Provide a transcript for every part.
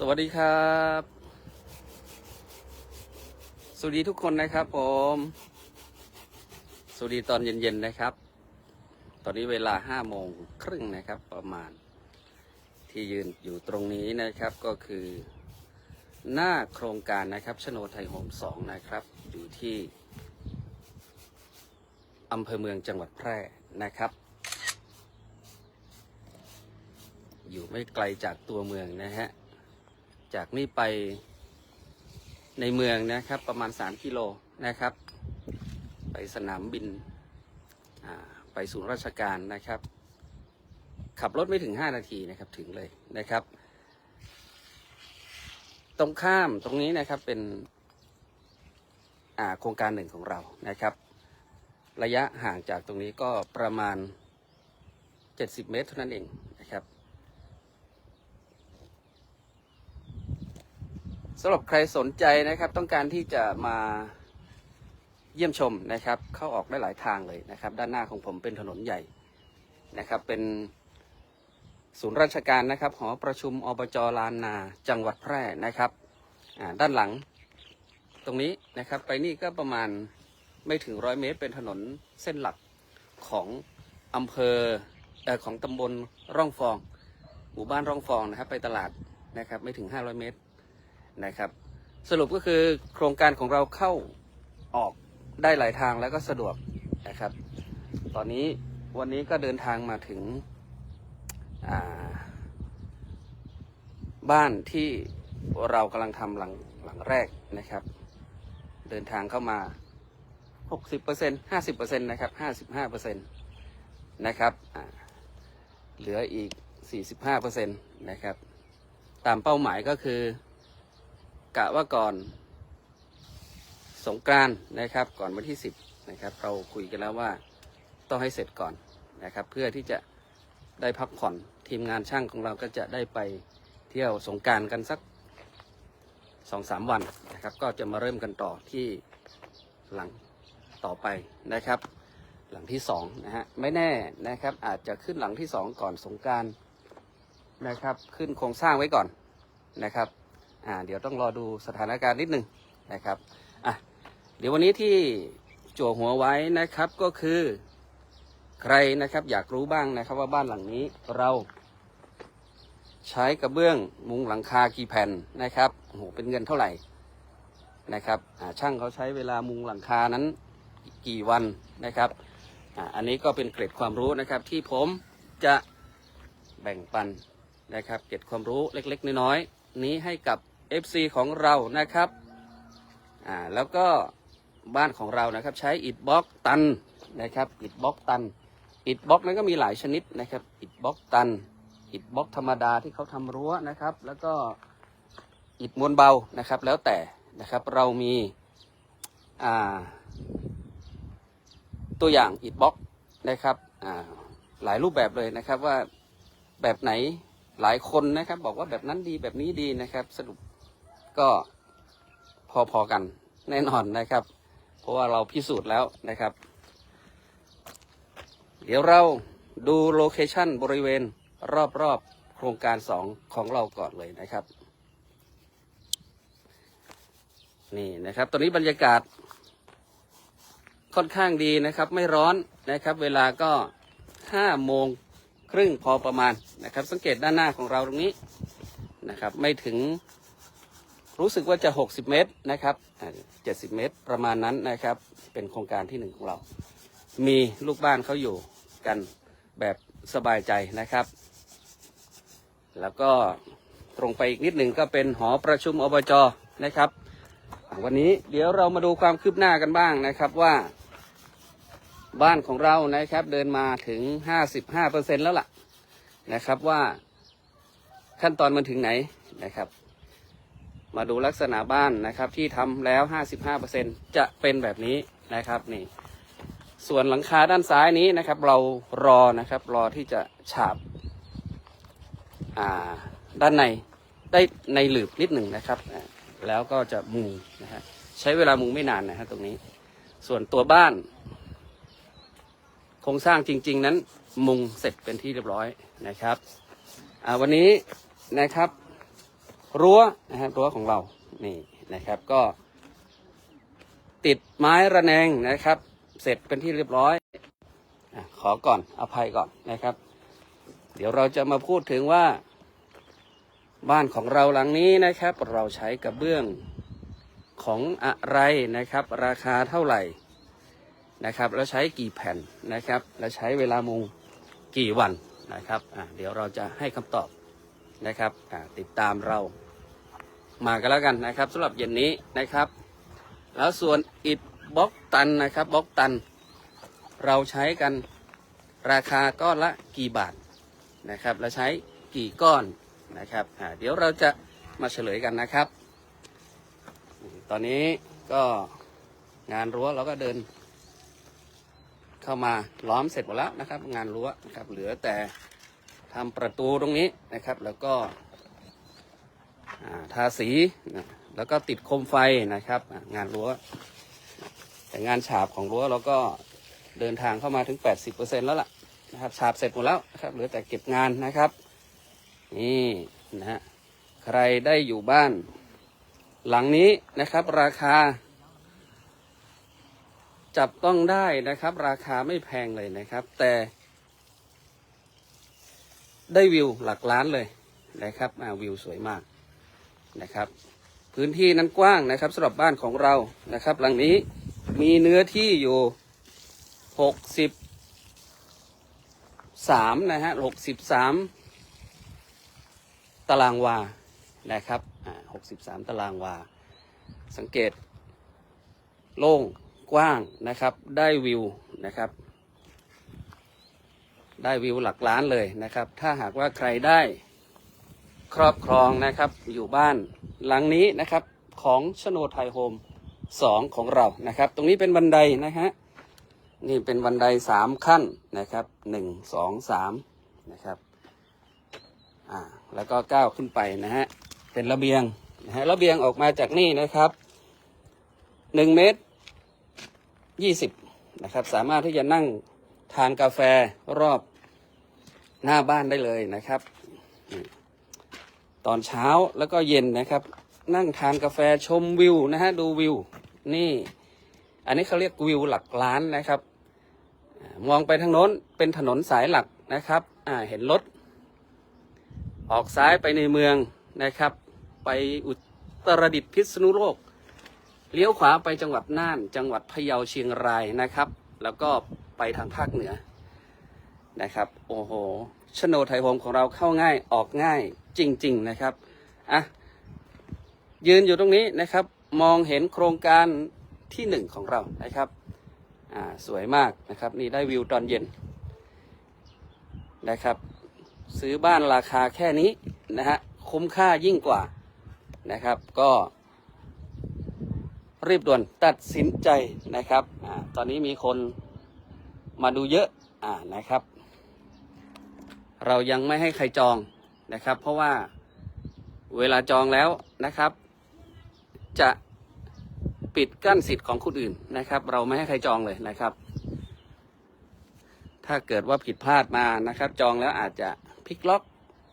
สวัสดีครับ สวัสดีทุกคนนะครับผม สวัสดีตอนเย็นๆนะครับ ตอนนี้เวลาห้าโมงครึ่งนะครับ ประมาณ ที่ยืนอยู่ตรงนี้นะครับก็คือ หน้าโครงการนะครับชโนไทยโฮมสองนะครับ อยู่ที่อำเภอเมืองจังหวัดแพร่นะครับอยู่ไม่ไกลจากตัวเมืองนะฮะ จากนี่ไปในเมืองนะครับ ประมาณ 3 กิโลนะครับ ไปสนามบินไปศูนย์ราชการนะครับ ขับรถไม่ถึง 5 นาทีนะครับถึงเลยนะครับ ตรงข้ามตรงนี้นะครับเป็นโครงการหนึ่งของเรานะครับ ระยะห่างจากตรงนี้ก็ประมาณ 70 เมตรเท่านั้นเองนะครับ สำหรับใครสนใจนะครับต้องการที่จะมาเยี่ยมชมนะครับ เข้าออกได้หลายทางเลยนะครับ ด้านหน้าของผมเป็นถนนใหญ่นะครับ เป็นศูนย์ราชการนะครับ หอประชุมอบจลานนาจังหวัดแพร่นะครับด้านหลังตรงนี้นะครับไปนี่ก็ประมาณไม่ถึงร้อยเมตร เป็นถนนเส้นหลักของอำเภอเอของตำบลร่องฟอง หมู่บ้านร่องฟองนะครับ ไปตลาดนะครับ ไม่ถึง 500 เมตร นะครับ สรุปก็คือโครงการของเราเข้าออกได้หลายทางแล้วก็สะดวกนะครับ ตอนนี้วันนี้ก็เดินทางมาถึงบ้านที่เรากำลังทำหลังหลังแรกนะครับ เดินทางเข้ามา 60% 50%นะครับ 55%นะครับอ่าเหลืออีก 45%นะครับ ตามเป้าหมายก็คือ กะว่าก่อนสงกรานนะครับ ก่อนวันที่ 10นะครับ เราคุยกันแล้วว่าต้องให้เสร็จก่อนนะครับ เพื่อที่จะได้พักผ่อนทีมงานช่างของเราก็จะได้ไปเที่ยวสงการกันสักสองสามวันนะครับ ก็จะมาเริ่มกันต่อที่หลังต่อไปนะครับ หลังที่สองนะฮะไม่แน่นะครับ อาจจะขึ้นหลังที่สองก่อนสงการนะครับ ขึ้นโครงสร้างไว้ก่อนนะครับ อ่าเดี๋ยวต้องรอดูสถานการณ์นิดหนึ่งนะครับอะเดี๋ยววันนี้ที่จั่วหัวไว้นะครับก็คือใครนะครับอยากรู้บ้างนะครับว่าบ้านหลังนี้เราใช้กระเบื้องมุงหลังคากี่แผ่นนะครับโอ้โหเป็นเงินเท่าไหร่นะครับอ่าช่างเขาใช้เวลามุงหลังคานั้นกี่วันนะครับอ่าอันนี้ก็เป็นเกร็ดความรู้นะครับที่ผมจะแบ่งปันนะครับ เกร็ดความรู้เล็ก ๆ น้อยๆ นี้ให้กับ FC ของเรานะครับอ่าแล้วก็บ้านของเรานะครับใช้อิฐบล็อกตันนะครับอิฐบล็อกตันอิฐบล็อกนั้นก็มีหลายชนิดนะครับอิฐบล็อกตันอิฐบล็อกธรรมดาที่เขาทำรั้วนะครับ แล้วก็อิฐมวลเบานะครับแล้วแต่นะครับเรามีอ่าตัวอย่างอิฐบล็อกนะครับอ่าหลายรูปแบบเลยนะครับว่าแบบไหน หลายคนนะครับ บอกว่าแบบนั้นดีแบบนี้ดีนะครับ สรุปก็พอๆกันแน่นอนนะครับ เพราะว่าเราพิสูจน์แล้วนะครับ เดี๋ยวเราดูโลเคชันบริเวณรอบๆโครงการสองของเราก่อนเลยนะครับ นี่นะครับ ตอนนี้บรรยากาศค่อนข้างดีนะครับ ไม่ร้อนนะครับ เวลาก็ห้าโมง ครึ่งพอประมาณนะครับ สังเกตด้านหน้าของเราตรงนี้นะครับ ไม่ถึงรู้สึกว่าจะ 60 เมตรนะครับ 70 เมตรประมาณนั้นนะครับ เป็นโครงการที่หนึ่งของเรา มีลูกบ้านเขาอยู่กันแบบสบายใจนะครับ แล้วก็ตรงไปอีกนิดหนึ่งก็เป็นหอประชุมอบจนะครับ วันนี้เดี๋ยวเรามาดูความคืบหน้ากันบ้างนะครับว่า บ้านของเรานะครับ เดินมาถึง55%แล้วล่ะนะครับว่าขั้นตอนมันถึงไหนนะครับ มาดูลักษณะบ้านนะครับที่ทำแล้ว55%จะเป็นแบบนี้นะครับนี่ ส่วนหลังคาด้านซ้ายนี้นะครับ เรารอนะครับ รอที่จะฉาบอ่าด้านในได้ในหลืบนิดหนึ่งนะครับ แล้วก็จะมุงนะฮะใช้เวลามุงไม่นานนะฮะตรงนี้ ส่วนตัวบ้าน รงสร้างจริง ๆ นั้นมุงเสร็จเป็นที่เรียบร้อยนะครับวันนี้นะครับรั้วนะครับรั้วของเรานี่นะครับก็ ติดไม้ระแนงนะครับ เสร็จเป็นที่เรียบร้อยอขอก่อนอภัยก่อนนะครับ เดี๋ยวเราจะมาพูดถึงว่า บ้านของเราหลังนี้นะครับ เราใช้กระเบื้องของอะไรนะครับ ราคาเท่าไหร่ นะครับแล้วใช้กี่แผ่นนะครับแล้วใช้เวลามุงกี่วันนะครับเดี๋ยวเราจะให้คำตอบนะครับติดตามเรามากันแล้วกันนะครับสำหรับเย็นนี้นะครับ แล้วส่วนอิฐบล็อกตันนะครับบล็อกตัน เราใช้กันราคาก้อนละกี่บาทนะครับและใช้กี่ก้อนนะครับเดี๋ยวเราจะมาเฉลยกันนะครับ ตอนนี้ก็งานรั้วเราก็เดิน เข้ามาล้อมเสร็จหมดแล้วนะครับ งานรั้วนะครับ เหลือแต่ทำประตูตรงนี้นะครับ แล้วก็ทาสีแล้วก็ติดโคมไฟนะครับ งานรั้ว แต่งานฉาบของรั้วเราก็เดินทางเข้ามาถึง 80%แล้วล่ะนะครับฉาบเสร็จหมดแล้วนะครับเหลือแต่เก็บงานนะครับ นี่นะฮะใครได้อยู่บ้าน หลังนี้นะครับ ราคา จับต้องได้นะครับ ราคาไม่แพงเลยนะครับ แต่ ได้วิวหลักล้านเลยนะครับวิวสวยมากนะครับ พื้นที่นั้นกว้างนะครับสำหรับบ้านของเรานะครับ หลังนี้มีเนื้อที่อยู่หกสิบสามนะฮะหกสิบสามตารางวานะครับหกสิบสามตารางวา สังเกต โล่ง กว้างนะครับ ได้วิวนะครับ ได้วิวหลักล้านเลยนะครับ ถ้าหากว่าใครได้ครอบครองนะครับ อยู่บ้านหลังนี้นะครับของชโนไทยโฮมสองของเรานะครับ ตรงนี้เป็นบันไดนะฮะนี่เป็นบันไดสามขั้นนะครับหนึ่งสองสามนะครับอ่าแล้วก็ก้าวขึ้นไปนะฮะเป็นระเบียงนะฮะระเบียงออกมาจากนี่นะครับหนึ่งเมตร ยี่สิบนะครับสามารถที่จะนั่งทานกาแฟรอบหน้าบ้านได้เลยนะครับ ตอนเช้าแล้วก็เย็นนะครับ นั่งทานกาแฟชมวิวนะฮะดูวิว นี่อันนี้เขาเรียกวิวหลักล้านนะครับ มองไปทางโน้นเป็นถนนสายหลักนะครับเห็นรถ ออกซ้ายไปในเมืองนะครับ ไปอุตรดิตถ์พิษณุโลก เลี้ยวขวาไปจังหวัดน่าน จังหวัดพะเยาเชียงรายนะครับ แล้วก็ไปทางภาคเหนือนะครับ โอ้โหชโนไทยโฮมของเราเข้าง่ายออกง่ายจริง ๆนะครับอะยืนอยู่ตรงนี้นะครับ มองเห็นโครงการที่หนึ่งของเรานะครับอ่าสวยมากนะครับ นี่ได้วิวตอนเย็นนะครับ ซื้อบ้านราคาแค่นี้นะฮะคุ้มค่ายิ่งกว่านะครับ ก็ รีบด่วนตัดสินใจนะครับอตอนนี้มีคนมาดูเยอะอ่านะครับ เรายังไม่ให้ใครจองนะครับ เพราะว่าเวลาจองแล้วนะครับ จะปิดกั้นสิทธิ์ของคนอื่นนะครับ เราไม่ให้ใครจองเลยนะครับ ถ้าเกิดว่าผิดพลาดมานะครับ จองแล้วอาจจะพลิกล็อก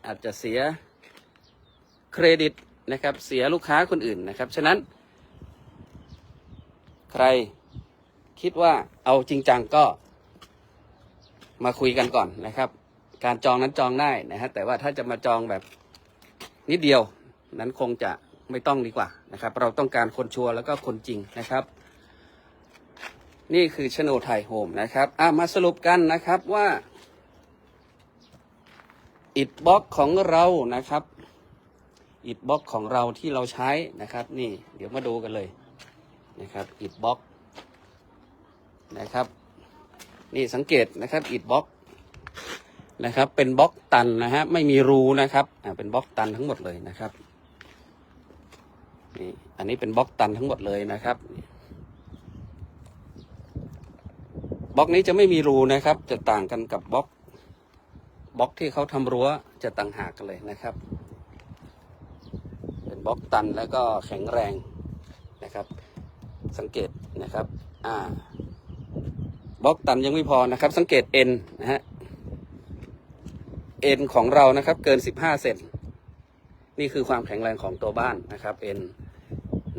อาจจะเสียเครดิตนะครับ เสียลูกค้าคนอื่นนะครับ ฉะนั้น ใครคิดว่าเอาจริงจังก็มาคุยกันก่อนนะครับ การจองนั้นจองได้นะฮะแต่ว่าถ้าจะมาจองแบบนิดเดียวนั้นคงจะไม่ต้องดีกว่านะครับ เราต้องการคนชัวร์แล้วก็คนจริงนะครับ นี่คือชโนไทยโฮมนะครับอะมาสรุปกันนะครับว่าอิดบ็อกของเรานะครับอิดบ็อกของเราที่เราใช้นะครับ นี่เดี๋ยวมาดูกันเลย นะครับอิดบล็อกนะครับ นี่สังเกตนะครับอิดบล็อกนะครับ เป็นบล็อกตันนะฮะไม่มีรูนะครับอ่าเป็นบล็อกตันทั้งหมดเลยนะครับนี่อันนี้เป็นบล็อกตันทั้งหมดเลยนะครับบล็อกนี้จะไม่มีรูนะครับ จะต่างกันกับบล็อกบล็อกที่เขาทำรั้วจะต่างหากกันเลยนะครับ เป็นบล็อกตันแล้วก็แข็งแรงนะครับ สังเกตนะครับอ่าบล็อกตันยังไม่พอนะครับ สังเกตเอ็นนะฮะเอ็นของเรานะครับเกิน15เซนนี่คือความแข็งแรงของตัวบ้านนะครับเอ็น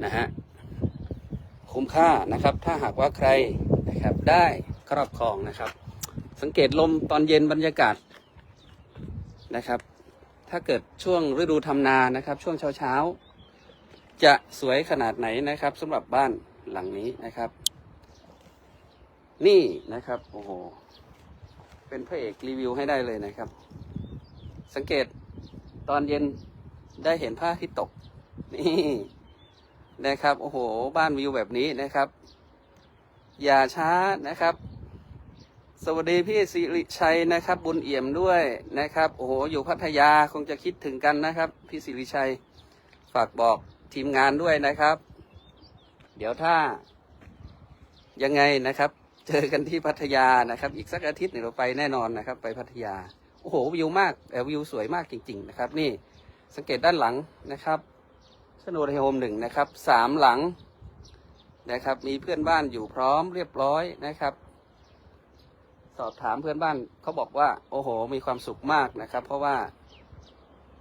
นะฮะคุ้มค่านะครับ ถ้าหากว่าใครนะครับได้ครอบครองนะครับ สังเกตลมตอนเย็นบรรยากาศนะครับ ถ้าเกิดช่วงฤดูทำนานะครับ ช่วงเช้าเช้าจะสวยขนาดไหนนะครับสำหรับบ้าน หลังนี้นะครับ นี่นะครับโอ้โหเป็นพระเอกรีวิวให้ได้เลยนะครับ สังเกตตอนเย็นได้เห็นพระอาทิตย์ตก นี่นะครับโอ้โห บ้านวิวแบบนี้นะครับ อย่าช้านะครับ สวัสดีพี่สิริชัยนะครับ บุญเอี่ยมด้วยนะครับโอ้โหอยู่พัทยาคงจะคิดถึงกันนะครับ พี่สิริชัยฝากบอกทีมงานด้วยนะครับ เดี๋ยวถ้ายังไงนะครับ เจอกันที่พัทยานะครับ อีกสักอาทิตย์หนึ่งเราไปแน่นอนนะครับ ไปพัทยา โอ้โหวิวมากเอ่อวิวสวยมากจริง ๆ นะครับ นี่สังเกตด้านหลังนะครับชโนดโฮมหนึ่งนะครับสามหลังนะครับ มีเพื่อนบ้านอยู่พร้อมเรียบร้อยนะครับ สอบถามเพื่อนบ้านเขาบอกว่า โอ้โห มีความสุขมากนะครับ เพราะว่า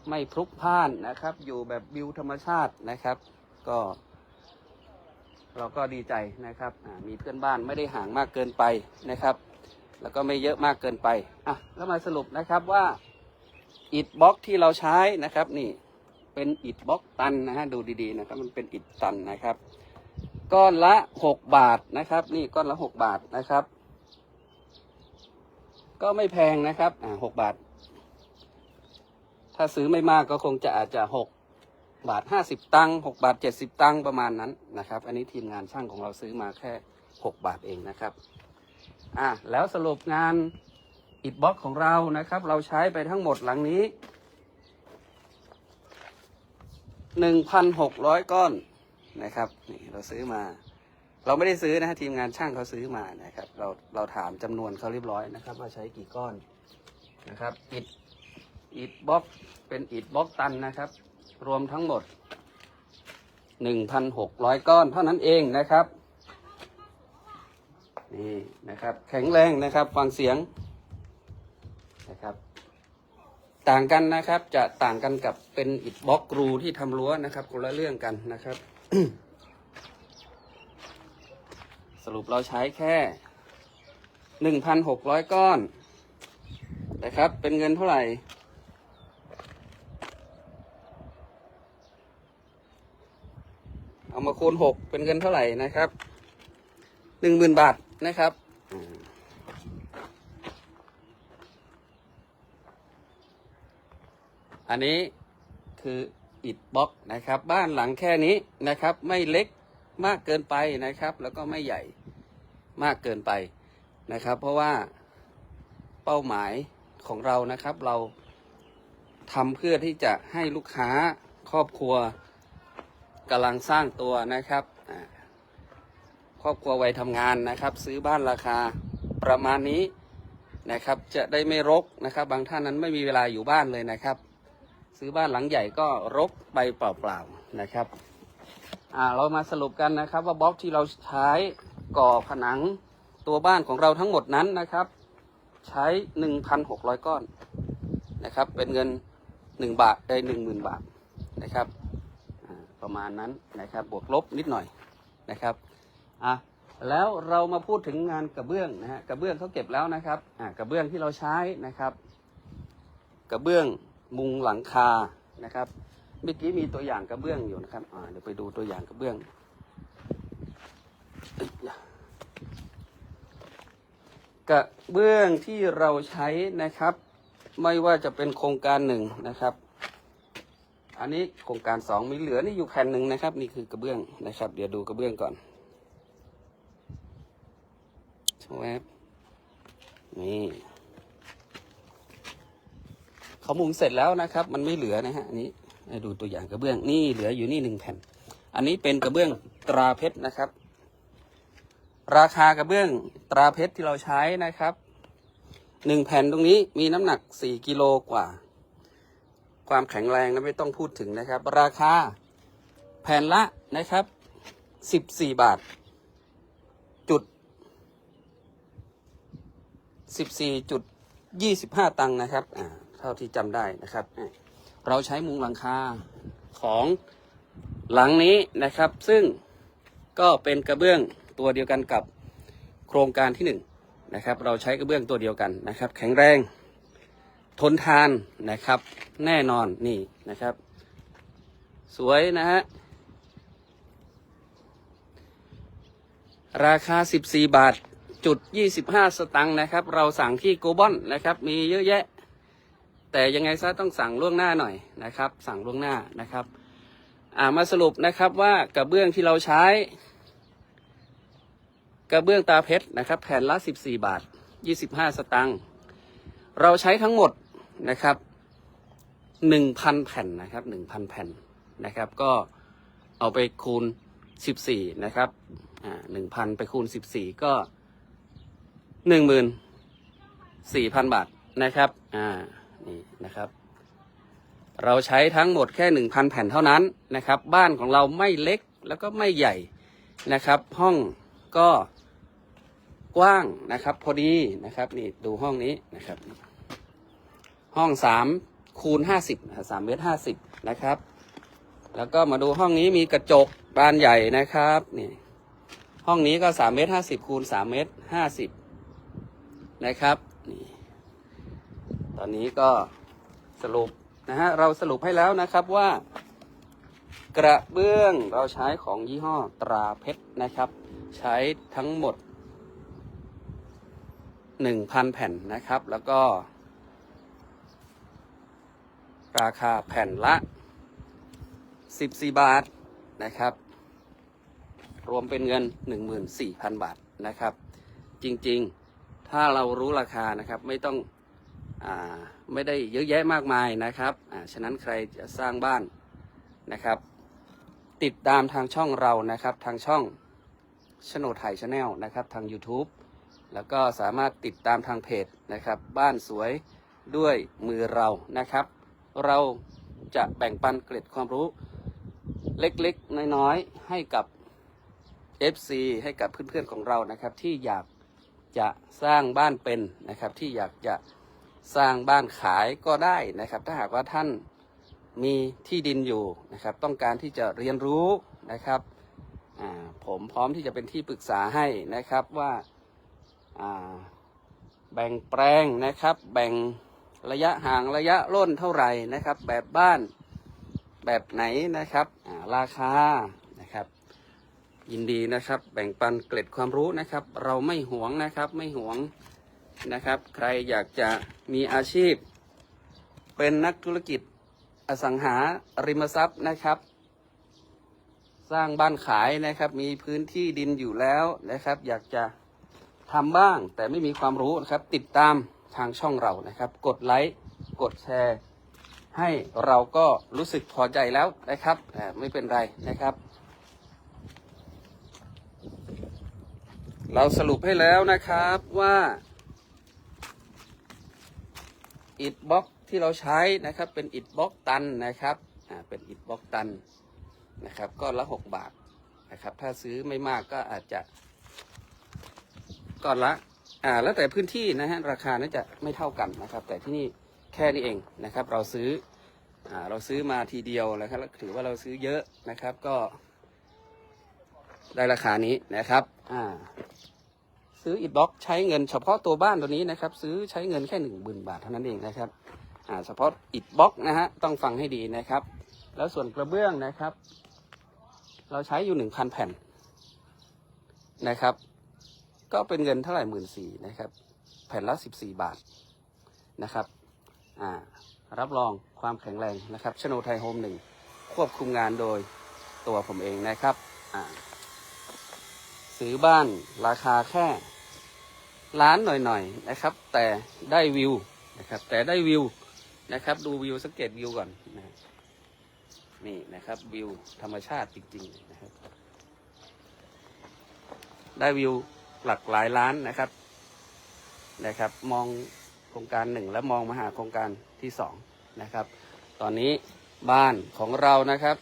ไม่พลุกพล่านนะครับ อยู่แบบวิวธรรมชาตินะครับ ก็ เราก็ดีใจนะครับมีเพื่อนบ้านไม่ได้ห่างมากเกินไปนะครับ แล้วก็ไม่เยอะมากเกินไปอะแล้วมาสรุปนะครับว่าอิฐบล็อกที่เราใช้นะครับนี่เป็นอิฐบล็อกตันนะฮะดูดีๆนะครับมันเป็นอิฐตันนะครับ ก้อนละหกบาทนะครับ นี่ก้อนละหกบาทนะครับ ก็ไม่แพงนะครับอ่าหกบาท ถ้าซื้อไม่มากก็คงจะอาจจะหก บาทห้าสิบตังค์หกบาทเจ็ดสิบตังค์ประมาณนั้นนะครับ อันนี้ทีมงานช่างของเราซื้อมาแค่หกบาทเองนะครับอะแล้วสรุปงานอิฐบล็อกของเรานะครับ เราใช้ไปทั้งหมดหลังนี้หนึ่งพันหกร้อยก้อนนะครับนี่เราซื้อมา เราไม่ได้ซื้อนะฮะทีมงานช่างเขาซื้อมานะครับ เราเราถามจำนวนเขาเรียบร้อยนะครับ ว่าใช้กี่ก้อนนะครับอิฐอิฐบล็อกเป็นอิฐบล็อกตันนะครับ รวมทั้งหมด 1,600 ก้อนเท่านั้นเองนะครับ นี่นะครับ แข็งแรงนะครับฟังเสียงนะครับ ต่างกันนะครับจะต่างกันกับเป็นอิฐบล็อกรูที่ทำรั้วนะครับคนละเรื่องกันนะครับ สรุปเราใช้แค่ 1,600 ก้อนนะครับ เป็นเงินเท่าไหร่ เอา มาคูณหกเป็นเงินเท่าไหร่นะครับหนึ่งหมื่นบาทนะครับอันนี้คืออิฐบล็อกนะครับ บ้านหลังแค่นี้นะครับ ไม่เล็กมากเกินไปนะครับ แล้วก็ไม่ใหญ่มากเกินไปนะครับ เพราะว่าเป้าหมายของเรานะครับ เราทำเพื่อที่จะให้ลูกค้าครอบครัว กำลังสร้างตัวนะครับครอบครัววัยทำงานนะครับ ซื้อบ้านราคาประมาณนี้นะครับ จะได้ไม่รกนะครับ บางท่านนั้นไม่มีเวลาอยู่บ้านเลยนะครับ ซื้อบ้านหลังใหญ่ก็รกไปเปล่าๆนะครับเรามาสรุปกันนะครับว่าบล็อกที่เราใช้ก่อผนังตัวบ้านของเราทั้งหมดนั้นนะครับ ใช้ 1,600 ก้อนนะครับ เป็นเงิน 1 บาทได้10,000 บาทนะครับ ประมาณนั้นนะครับ บวกลบนิดหน่อยนะครับอะแล้วเรามาพูดถึงงานกระเบื้องนะฮะกระเบื้องเขาเก็บแล้วนะครับอ่ากระเบื้องที่เราใช้นะครับ กระเบื้องมุงหลังคานะครับเมื่อกี้มีตัวอย่างกระเบื้องอยู่นะครับอ่าเดี๋ยวไปดูตัวอย่างกระเบื้องกระเบื้องที่เราใช้นะครับ ไม่ว่าจะเป็นโครงการหนึ่งนะครับ อันนี้โครงการสองมีเหลือนี่อยู่แผ่นหนึ่งนะครับ นี่คือกระเบื้องนะครับ เดี๋ยวดูกระเบื้องก่อนแวบนี่เขามุงเสร็จแล้วนะครับ มันไม่เหลือนะฮะอันนี้ดูตัวอย่างกระเบื้องนี่เหลืออยู่นี่หนึ่งแผ่น อันนี้เป็นกระเบื้องตราเพชรนะครับ ราคากระเบื้องตราเพชรที่เราใช้นะครับหนึ่งแผ่นตรงนี้มีน้ำหนักสี่กิโลกว่า ความแข็งแรงนะไม่ต้องพูดถึงนะครับ ราคาแผ่นละนะครับสิบสี่บาท จุดสิบสี่จุดยี่สิบห้าตังค์นะครับเท่าที่จำได้นะครับ เราใช้มุงหลังคาของหลังนี้นะครับ ซึ่งก็เป็นกระเบื้องตัวเดียวกันกับโครงการที่หนึ่งนะครับ เราใช้กระเบื้องตัวเดียวกันนะครับ แข็งแรง ทนทานนะครับ แน่นอนนี่นะครับ สวยนะฮะราคา 14 บาทจุด 25 สตังค์นะครับ เราสั่งที่โกบอนนะครับ มีเยอะแยะ แต่ยังไงซะต้องสั่งล่วงหน้าหน่อยนะครับ สั่งล่วงหน้านะครับอ่ามาสรุปนะครับว่ากระเบื้องที่เราใช้ กระเบื้องตาเพชรนะครับ แผ่นละ 14 บาท 25 สตังค์เราใช้ทั้งหมด นะครับ1,000แผ่นนะครับ1,000แผ่นนะครับ ก็เอาไปคูณ14นะครับอ่าหนึ่งพันไปคูณสิบสี่ก็หนึ่งหมื่นสี่พันบาทนะครับอ่านี่นะครับ เราใช้ทั้งหมดแค่หนึ่งพันแผ่นเท่านั้นนะครับ บ้านของเราไม่เล็กแล้วก็ไม่ใหญ่นะครับ ห้องก็กว้างนะครับ พอดีนะครับ นี่ดูห้องนี้นะครับ ห้องสามคูณห้าสิบสามเมตรห้าสิบนะครับ แล้วก็มาดูห้องนี้มีกระจกบานใหญ่นะครับนี่ห้องนี้ก็สามเมตรห้าสิบคูณสามเมตรห้าสิบนะครับนี่ตอนนี้ก็สรุปนะฮะเราสรุปให้แล้วนะครับว่า กระเบื้องเราใช้ของยี่ห้อตราเพชรนะครับ ใช้ทั้งหมดหนึ่งพันแผ่นนะครับ แล้วก็ ราคาแผ่นละ 14 บาทนะครับ รวมเป็นเงิน 14,000 บาทนะครับ จริงๆถ้าเรารู้ราคานะครับไม่ต้องอไม่ได้เยอะแยะมากมายนะครับฉะนั้นใครจะสร้างบ้านนะครับ ติดตามทางช่องเรานะครับทางช่องชโนไทยชาแนลนะครับทาง YouTube แล้วก็สามารถติดตามทางเพจนะครับ บ้านสวยด้วยมือเรานะครับ เราจะแบ่งปันเกร็ดความรู้เล็กๆ น้อยๆ ให้กับ FC ให้กับเพื่อนๆของเรานะครับ ที่อยากจะสร้างบ้านเป็นนะครับ ที่อยากจะสร้างบ้านขายก็ได้นะครับ ถ้าหากว่าท่านมีที่ดินอยู่นะครับ ต้องการที่จะเรียนรู้นะครับผมพร้อมที่จะเป็นที่ปรึกษาให้นะครับว่าอ่าแบ่งแปลงนะครับ แบ่ง ระยะห่างระยะร่นเท่าไหร่นะครับ แบบบ้านแบบไหนนะครับราคานะครับยินดีนะครับ แบ่งปันเกร็ดความรู้นะครับ เราไม่หวงนะครับไม่หวงนะครับ ใครอยากจะมีอาชีพ เป็นนักธุรกิจอสังหาริมทรัพย์นะครับ สร้างบ้านขายนะครับ มีพื้นที่ดินอยู่แล้วนะครับ อยากจะทำบ้างแต่ไม่มีความรู้นะครับ ติดตาม ทางช่องเรานะครับ กดไลค์กดแชร์ ให้เราก็รู้สึกพอใจแล้วนะครับไม่เป็นไรนะครับ เราสรุปให้แล้วนะครับว่าอิฐบล็อกที่เราใช้นะครับเป็นอิฐบล็อกตันนะครับอ่าเป็นอิฐบล็อกตันนะครับก้อนละหกบาทนะครับ ถ้าซื้อไม่มากก็อาจจะก้อนละ อ่าแล้วแต่พื้นที่นะฮะราคาน่าจะไม่เท่ากันนะครับ แต่ที่นี่แค่นี้เองนะครับ เราซื้ออ่าเราซื้อมาทีเดียวนะครับแล้วถือว่าเราซื้อเยอะนะครับก็ ได้ราคานี้นะครับอ่าซื้ออิฐบล็อกใช้เงินเฉพาะตัวบ้านตัวนี้นะครับ ซื้อใช้เงินแค่หนึ่งหมื่นบาทเท่านั้นเองนะครับอ่าเฉพาะอิฐบล็อกนะฮะต้องฟังให้ดีนะครับ แล้วส่วนกระเบื้องนะครับ เราใช้อยู่หนึ่งพันแผ่นนะครับ ก็เป็นเงินเท่าไหร่หมื่นสี่นะครับ แผ่นละสิบสี่บาทนะครับอ่ารับรองความแข็งแรงนะครับชโนไทยโฮมหนึ่งควบคุมงานโดยตัวผมเองนะครับอ่าซื้อบ้านราคาแค่ล้านหน่อยๆนะครับ แต่ได้วิวนะครับ แต่ได้วิวนะครับ ดูวิวสังเกตวิวก่อนนะนี่นะครับวิวธรรมชาติจริงๆนะครับ ได้วิว หลักหลายล้านนะครับนะครับ มองโครงการหนึ่งแล้วมองมาหาโครงการที่สองนะครับ ตอนนี้บ้านของเรานะครับ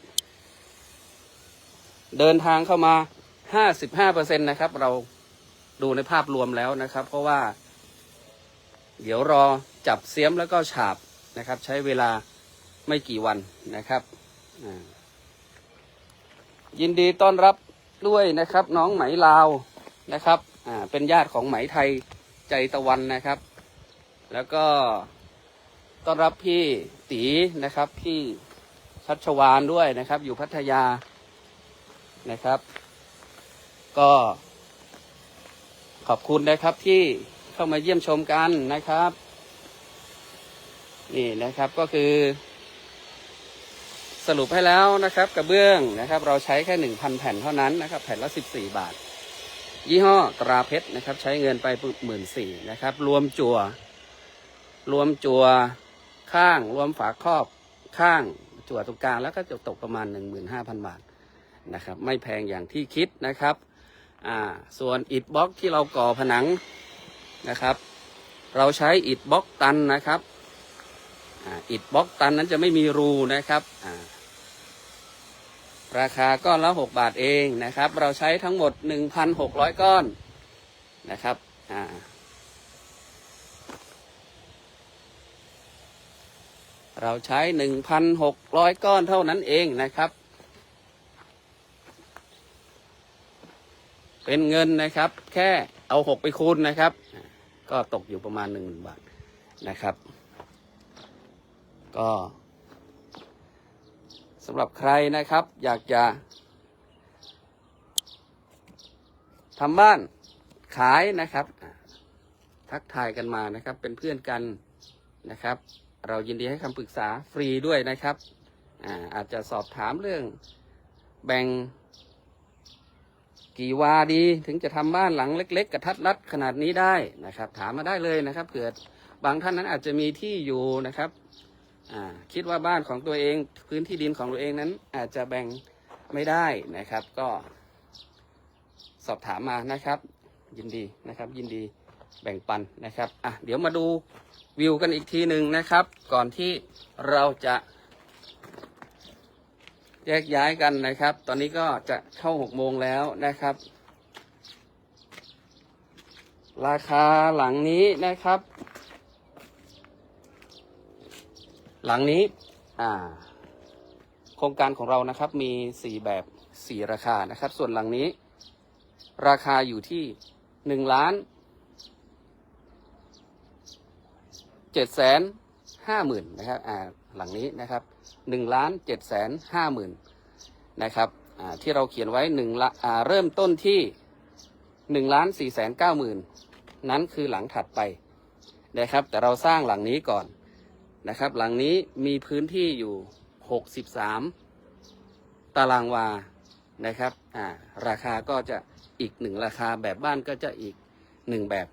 เดินทางเข้ามา55%นะครับ เราดูในภาพรวมแล้วนะครับ เพราะว่า เดี๋ยวรอจับเสียมแล้วก็ฉาบนะครับ ใช้เวลาไม่กี่วันนะครับยินดีต้อนรับด้วยนะครับ น้องไหมลาวนะครับ อ่าเป็นญาติของไหมไทยใจตะวันนะครับ แล้วก็ต้อนรับพี่ตีนะครับ พี่ชัชวานด้วยนะครับ อยู่พัทยานะครับ ก็ขอบคุณนะครับที่เข้ามาเยี่ยมชมกันนะครับ นี่นะครับก็คือ สรุปให้แล้วนะครับ กระเบื้องนะครับ เราใช้แค่หนึ่งพันแผ่นเท่านั้นนะครับ แผ่นละสิบสี่บาท ยี่ห้อตราเพชรนะครับ ใช้เงินไปหมื่นสี่นะครับ รวมจัวรวมจัวข้างรวมฝาครอบข้างจั่วตรงกลางแล้วก็จะตกประมาณ 15,000 บาทนะครับ ไม่แพงอย่างที่คิดนะครับอ่าส่วนอิฐบล็อกที่เราก่อผนังนะครับ เราใช้อิฐบล็อกตันนะครับอ่าอิฐบล็อกตันนั้นจะไม่มีรูนะครับอ่า ราคาก้อนละ 6 บาทเองนะครับ เราใช้ทั้งหมด 1,600 ก้อนนะครับอ่าเราใช้หนึ่งพันหกร้อยก้อนเท่านั้นเองนะครับ เป็นเงินนะครับ แค่เอาหกไปคูณนะครับ ก็ตกอยู่ประมาณหนึ่งหมื่นบาทนะครับ ก็ สำหรับใครนะครับ อยากจะทำบ้านขายนะครับ ทักทายกันมานะครับ เป็นเพื่อนกันนะครับ เรายินดีให้คำปรึกษาฟรีด้วยนะครับอาอาจจะสอบถามเรื่องแบ่งกี่วาดีถึงจะทำบ้านหลังเล็ก ๆ กระทัดรัดขนาดนี้ได้นะครับ ถามมาได้เลยนะครับเผื่อบางท่านนั้นอาจจะมีที่อยู่นะครับ คิดว่าบ้านของตัวเองพื้นที่ดินของตัวเองนั้น อาจจะแบ่งไม่ได้นะครับ ก็สอบถามมานะครับ ยินดีนะครับ ยินดีแบ่งปันนะครับอะเดี๋ยวมาดูวิวกันอีกทีหนึ่งนะครับ ก่อนที่เราจะแยกย้ายกันนะครับ ตอนนี้ก็จะเข้าหกโมงแล้วนะครับ ราคาหลังนี้นะครับ หลังนี้อ่าโครงการของเรานะครับมีสี่แบบสี่ราคานะครับ ส่วนหลังนี้ ราคาอยู่ที่หนึ่งล้านเจ็ดแสนห้าหมื่นนะครับอ่าหลังนี้นะครับหนึ่งล้านเจ็ดแสนห้าหมื่นนะครับอ่าที่เราเขียนไว้หนึ่งละอ่าเริ่มต้นที่หนึ่งล้านสี่แสนเก้าหมื่นนั้นคือหลังถัดไปนะครับ แต่เราสร้างหลังนี้ก่อน นะครับ หลังนี้มีพื้นที่อยู่หกสิบสามตารางวานะครับอ่าราคาก็จะอีกหนึ่งราคาแบบบ้านก็จะอีกหนึ่งแบบ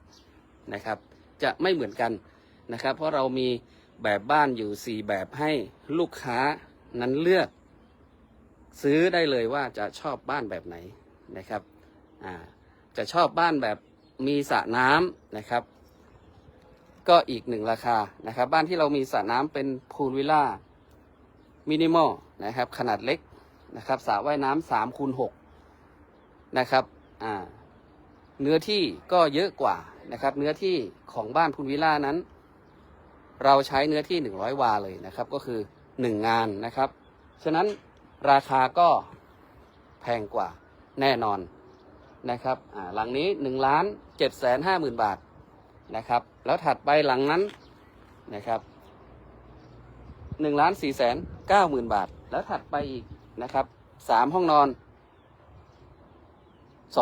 นะครับ จะไม่เหมือนกันนะครับ เพราะเรามีแบบบ้านอยู่ 4 แบบให้ลูกค้านั้นเลือก ซื้อได้เลยว่าจะชอบบ้านแบบไหนนะครับอ่าจะชอบบ้านแบบมีสระน้ำนะครับ ก็อีกหนึ่งราคานะครับ บ้านที่เรามีสระน้ำเป็นพูลวิลล่ามินิมอลนะครับ ขนาดเล็กนะครับสระว่ายน้ำสามคูณหกนะครับอ่าเนื้อที่ก็เยอะกว่านะครับ เนื้อที่ของบ้านพูลวิลล่านั้น เราใช้เนื้อที่100วาเลยนะครับ ก็คือ1งานนะครับ ฉะนั้นราคาก็แพงกว่าแน่นอนนะครับหลังนี้1ล้าน7แสน5หมื่นบาท นะครับ แล้วถัดไปหลังนั้นนะครับ1ล้าน4แสน9หมื่นบาท แล้วถัดไปอีกนะครับ3ห้องนอน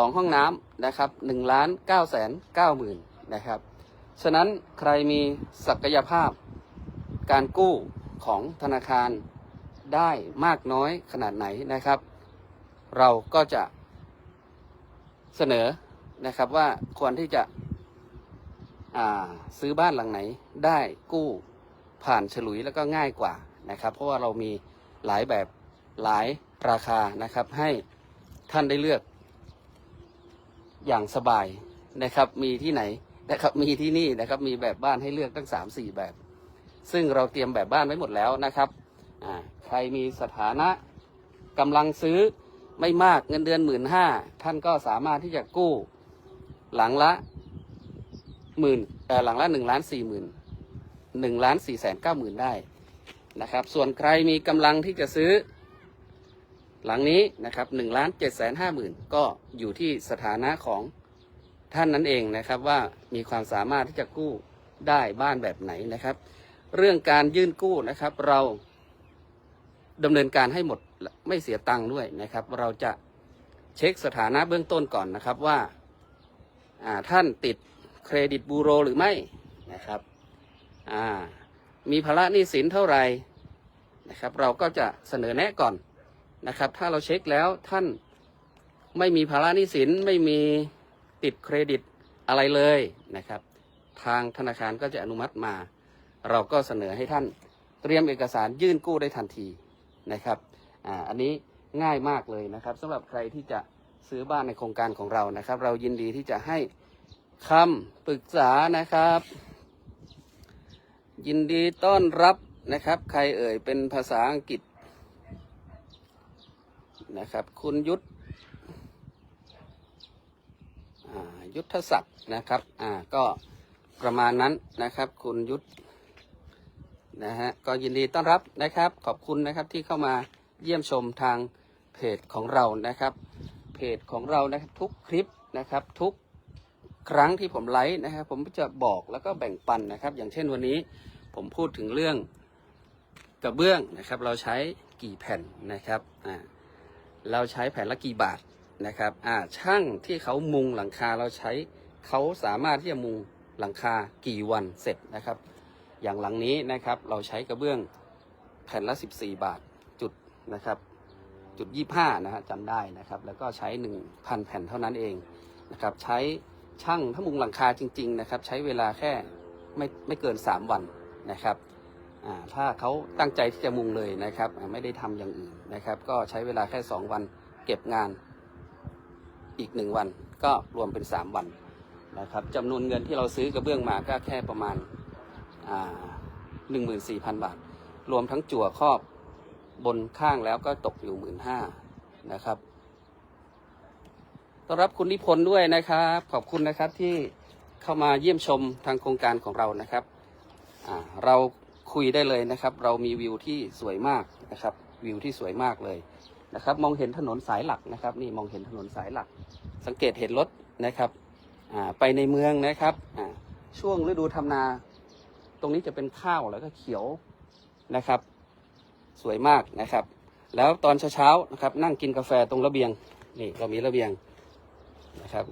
2ห้องน้ำนะครับ1ล้าน9แสน9หมื่นนะครับ ฉะนั้นใครมีศักยภาพการกู้ของธนาคารได้มากน้อยขนาดไหนนะครับ เราก็จะเสนอนะครับว่าควรที่จะ ซื้อบ้านหลังไหนได้กู้ผ่านฉลุยแล้วก็ง่ายกว่านะครับ เพราะว่าเรามีหลายแบบหลายราคานะครับ ให้ท่านได้เลือกอย่างสบายนะครับ มีที่ไหนนะครับ มีที่นี่นะครับ มีแบบบ้านให้เลือกตั้งสามสี่แบบ ซึ่งเราเตรียมแบบบ้านไว้หมดแล้วนะครับใครมีสถานะกำลังซื้อไม่มากเงินเดือนหมื่นห้าท่านก็สามารถที่จะกู้หลังละ หมื่นหลังละหนึ่งล้านสี่หมื่นหนึ่งล้านสี่แสนเก้าหมื่นได้นะครับ ส่วนใครมีกำลังที่จะซื้อ หลังนี้นะครับหนึ่งล้านเจ็ดแสนห้าหมื่นก็อยู่ที่สถานะของท่านนั้นเองนะครับว่ามีความสามารถที่จะกู้ได้บ้านแบบไหนนะครับ เรื่องการยื่นกู้นะครับ เราดำเนินการให้หมดไม่เสียตังค์ด้วยนะครับ เราจะเช็คสถานะเบื้องต้นก่อนนะครับว่าท่านติด เครดิตบูโรหรือไม่นะครับอ่ามีภาระหนี้สินเท่าไหร่นะครับเราก็จะเสนอแนะก่อนนะครับ ถ้าเราเช็คแล้วท่านไม่มีภาระหนี้สินไม่มีติดเครดิตอะไรเลยนะครับ ทางธนาคารก็จะอนุมัติมา เราก็เสนอให้ท่านเตรียมเอกสารยื่นกู้ได้ทันทีนะครับอ่าอันนี้ง่ายมากเลยนะครับสำหรับใครที่จะซื้อบ้านในโครงการของเรานะครับ เรายินดีที่จะให้ คำปรึกษานะครับ ยินดีต้อนรับนะครับ ใครเอ่ยเป็นภาษาอังกฤษนะครับ คุณยุทธยุทธศักดิ์นะครับอ่าก็ประมาณนั้นนะครับ คุณยุทธนะฮะก็ยินดีต้อนรับนะครับ ขอบคุณนะครับที่เข้ามาเยี่ยมชมทางเพจของเรานะครับ เพจของเรานะครับทุกคลิปนะครับทุก ครั้งที่ผมไลฟ์นะครับผมจะบอกแล้วก็แบ่งปันนะครับ อย่างเช่นวันนี้ผมพูดถึงเรื่องกระเบื้องนะครับ เราใช้กี่แผ่นนะครับอ่าเราใช้แผ่นละกี่บาทนะครับอ่าช่างที่เขามุงหลังคาเราใช้เขาสามารถที่จะมุงหลังคากี่วันเสร็จนะครับ อย่างหลังนี้นะครับเราใช้กระเบื้องแผ่นละ 14 บาทจุดนะครับจุดยี่ห้านะฮะจำได้นะครับ แล้วก็ใช้ 1,000 แผ่นเท่านั้นเองนะครับใช้ ช่างถ้ามุงหลังคาจริง ๆ นะครับ ใช้เวลาแค่ไม่ไม่เกิน 3 วันนะครับถ้าเขาตั้งใจที่จะมุงเลยนะครับ ไม่ได้ทำอย่างอื่นนะครับ ก็ใช้เวลาแค่ 2 วันเก็บงานอีก 1 วัน ก็รวมเป็น 3 วันนะครับจำนวนเงินที่เราซื้อกระเบื้องมาก็แค่ประมาณหนึ่งหมื่นสี่พันบาท รวมทั้งจั่วครอบบนข้างแล้วก็ตกอยู่หมื่นห้านะครับ ต้อนรับคุณนิพนธ์ด้วยนะครับ ขอบคุณนะครับที่เข้ามาเยี่ยมชมทางโครงการของเรานะครับเราคุยได้เลยนะครับ เรามีวิวที่สวยมากนะครับ วิวที่สวยมากเลยนะครับ มองเห็นถนนสายหลักนะครับ นี่มองเห็นถนนสายหลัก สังเกตเห็นรถนะครับไปในเมืองนะครับช่วงฤดูทำนา ตรงนี้จะเป็นข้าวแล้วก็เขียวนะครับ สวยมากนะครับ แล้วตอนเช้าๆนะครับ นั่งกินกาแฟตรงระเบียงนี่เรามีระเบียง นะครับ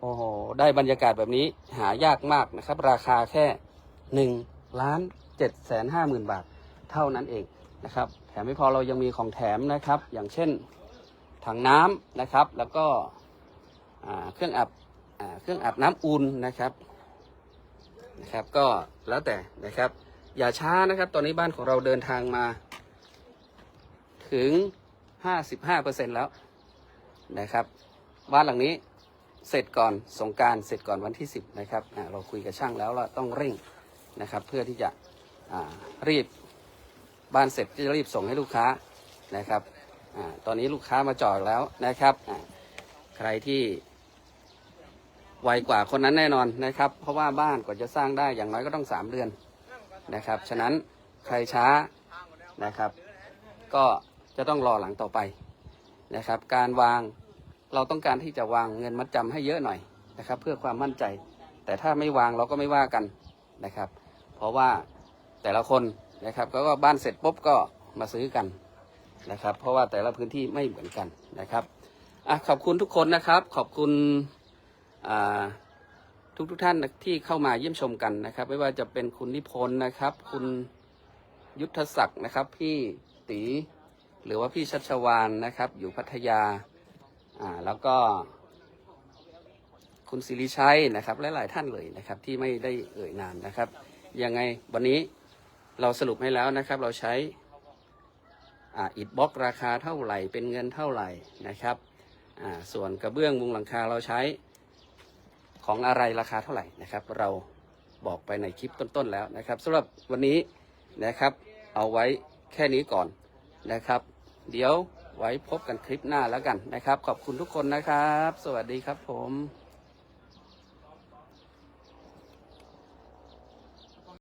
โอ้โหได้บรรยากาศแบบนี้หายากมากนะครับ ราคาแค่หนึ่งล้านเจ็ดแสนห้าหมื่นบาทเท่านั้นเองนะครับ แถมไม่พอเรายังมีของแถมนะครับ อย่างเช่นถังน้ำนะครับ แล้วก็เครื่องอับอ่าเครื่องอาบน้ำอุ่นนะครับนะครับ ก็แล้วแต่นะครับ อย่าช้านะครับ ตอนนี้บ้านของเราเดินทางมา ถึง 55%แล้วนะครับ บ้านหลังนี้เสร็จก่อนสงการเสร็จก่อนวันที่ 10 นะครับเราคุยกับช่างแล้วเราต้องเร่งนะครับ เพื่อที่จะรีบบ้านเสร็จจะรีบส่งให้ลูกค้านะครับอตอนนี้ลูกค้ามาจอดแล้วนะครับใครที่ไวกว่าคนนั้นแน่นอนนะครับ เพราะว่าบ้านกว่าจะสร้างได้อย่างน้อยก็ต้อง 3 เดือนนะครับ ฉะนั้นใครช้านะครับ ก็จะต้องรอหลังต่อไปนะครับ การวาง เราต้องการที่จะวางเงินมัดจำให้เยอะหน่อยนะครับ เพื่อความมั่นใจ แต่ถ้าไม่วางเราก็ไม่ว่ากันนะครับ เพราะว่าแต่ละคนนะครับก็บ้านเสร็จปุ๊บก็มาซื้อกันนะครับ เพราะว่าแต่ละพื้นที่ไม่เหมือนกันนะครับอะขอบคุณทุกคนนะครับ ขอบคุณอ่าทุกทุกท่านที่เข้ามาเยี่ยมชมกันนะครับ ไม่ว่าจะเป็นคุณนิพนธ์นะครับ คุณยุทธศักดิ์นะครับ พี่ตีหรือว่าพี่ชัชวานนะครับ อยู่พัทยา อ่าแล้วก็คุณศิริชัยนะครับและหลายท่านเลยนะครับที่ไม่ได้เอ่ยนามนะครับ ยังไงวันนี้เราสรุปให้แล้วนะครับ เราใช้อ,อิฐบล็อกราคาเท่าไหร่เป็นเงินเท่าไหร่นะครับส่วนกระเบื้องมุงหลังคาเราใช้ของอะไรราคาเท่าไหร่นะครับ เราบอกไปในคลิปต้นๆแล้วนะครับสำหรับวันนี้นะครับเอาไว้แค่นี้ก่อนนะครับ เดี๋ยว ไว้พบกันคลิปหน้าแล้วกันนะครับ ขอบคุณทุกคนนะครับ สวัสดีครับผม